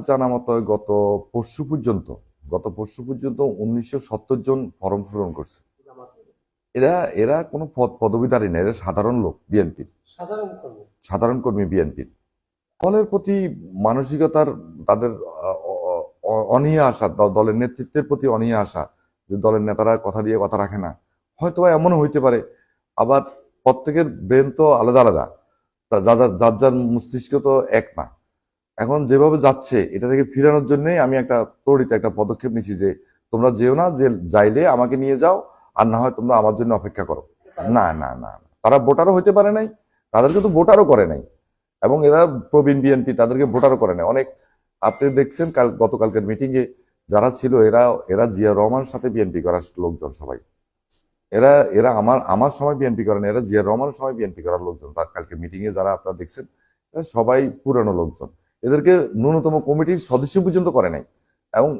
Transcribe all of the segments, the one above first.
জানা মতো গত পরশু পর্যন্ত গত পরশু পর্যন্ত উনিশশো সত্তর জন ফর্ম পূরণ করছে। এরা এরা কোনো পদ পদবিধারী না এরা সাধারণ লোক বিএনপির সাধারণ কর্মী। সাধারণ কর্মী বিএনপির দলের প্রতি মানসিকতার তাদের অনীহা আসা দলের নেতৃত্বের প্রতি অনীহা আসা যে দলের নেতারা কথা দিয়ে কথা রাখে না হয়তো এমনও হইতে পারে আবার প্রত্যেকের ব্রেন তো আলাদা আলাদা তা যা যা- যার যার মস্তিষ্ক তো এক না। এখন যেভাবে যাচ্ছে, এটা থেকে ফিরানোর জন্যই আমি একটা তড়িৎ একটা পদক্ষেপ নিছি যে, তোমরা যেও না, যে যাইলে আমাকে নিয়ে যাও, আর না হয় তোমরা আমার জন্য অপেক্ষা করো। না না না না। তারা ভোটারও হইতে পারে নাই, তাদেরকে তো ভোটারও করে নাই। এবং এরা প্রবীণ বিএনপি, তাদেরকে ভোটারও করে নাই। অনেক, আপনি দেখছেন কাল, গতকালকের মিটিং এ যারা ছিল, এরা এরা জিয়া রহমানের সাথে বিএনপি করার লোকজন সবাই। এরা এরা আমার আমার সময় বিএনপি করে করেন এরা জিয়া রহমানের সময় বিএনপি করার লোকজন। তার কালকে মিটিং এ যারা আপনারা দেখছেন সবাই পুরানো লোকজন। এদেরকে ন্যূনতম কমিটির সদস্য পর্যন্ত করে নাই। এবং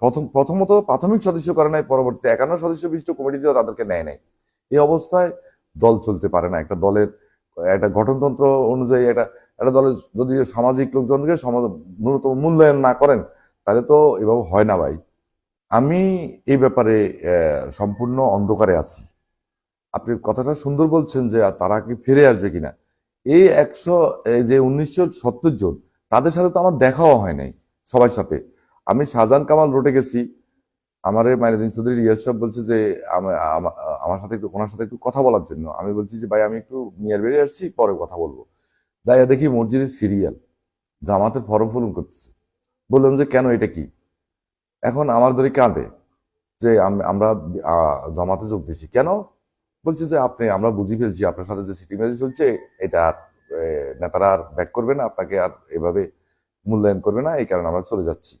প্রথম, প্রথমত প্রাথমিক সদস্য করে নাই, পরবর্তী একান্ন সদস্য বিশিষ্ট কমিটিতেও তাদেরকে নেয় নাই। এই অবস্থায় দল চলতে পারে না। একটা দলের, একটা গঠনতন্ত্র অনুযায়ী একটা একটা দলের যদি সামাজিক লোকজনকে সমাজ, ন্যূনতম মূল্যায়ন না করেন, তাহলে তো এভাবে হয় না ভাই। আমি এই ব্যাপারে সম্পূর্ণ অন্ধকারে আছি। আপনি কথাটা সুন্দর বলছেন যে তারা কি ফিরে আসবে কিনা? এই একশো যে উনিশশো সত্তর জন তাদের সাথে তো আমার দেখাও হয় নাই সবার সাথে। আমি শাহজাহান কামাল রোডে গেছি। আমার মাইনুদ্দিন চৌধুরী রিয়াজ সাহেব বলছে যে, আমা- আমা- আমার সাথে একটু, ওনার সাথে একটু কথা বলার জন্য। আমি বলছি যে, ভাই, আমি একটু নিয়ার বেরিয়ে আসছি, পরে কথা বলব। যাই দেখি মসজিদের সিরিয়াল, জামাতের ফরম পূরণ করতেছে। বললাম যে, কেন, এটা কি? এখন আমার ধরে কাঁদে যে, আম- আমরা জামাতে যোগ দিছি কেন? বলছে যে, আপনি, আমরা বুঝি ফেলছি, আপনার সাথে যে সিটি ম্যাচ চলছে, এটা নেতারা আর ব্যাক করবে না, আপনাকে আর এভাবে মূল্যায়ন করবে না, এই কারণে আমরা চলে যাচ্ছি।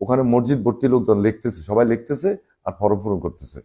ওখানে মসজিদ ভর্তি লোকজন লিখতেছে, সবাই লিখতেছে আর ফরম পূরণ করতেছে।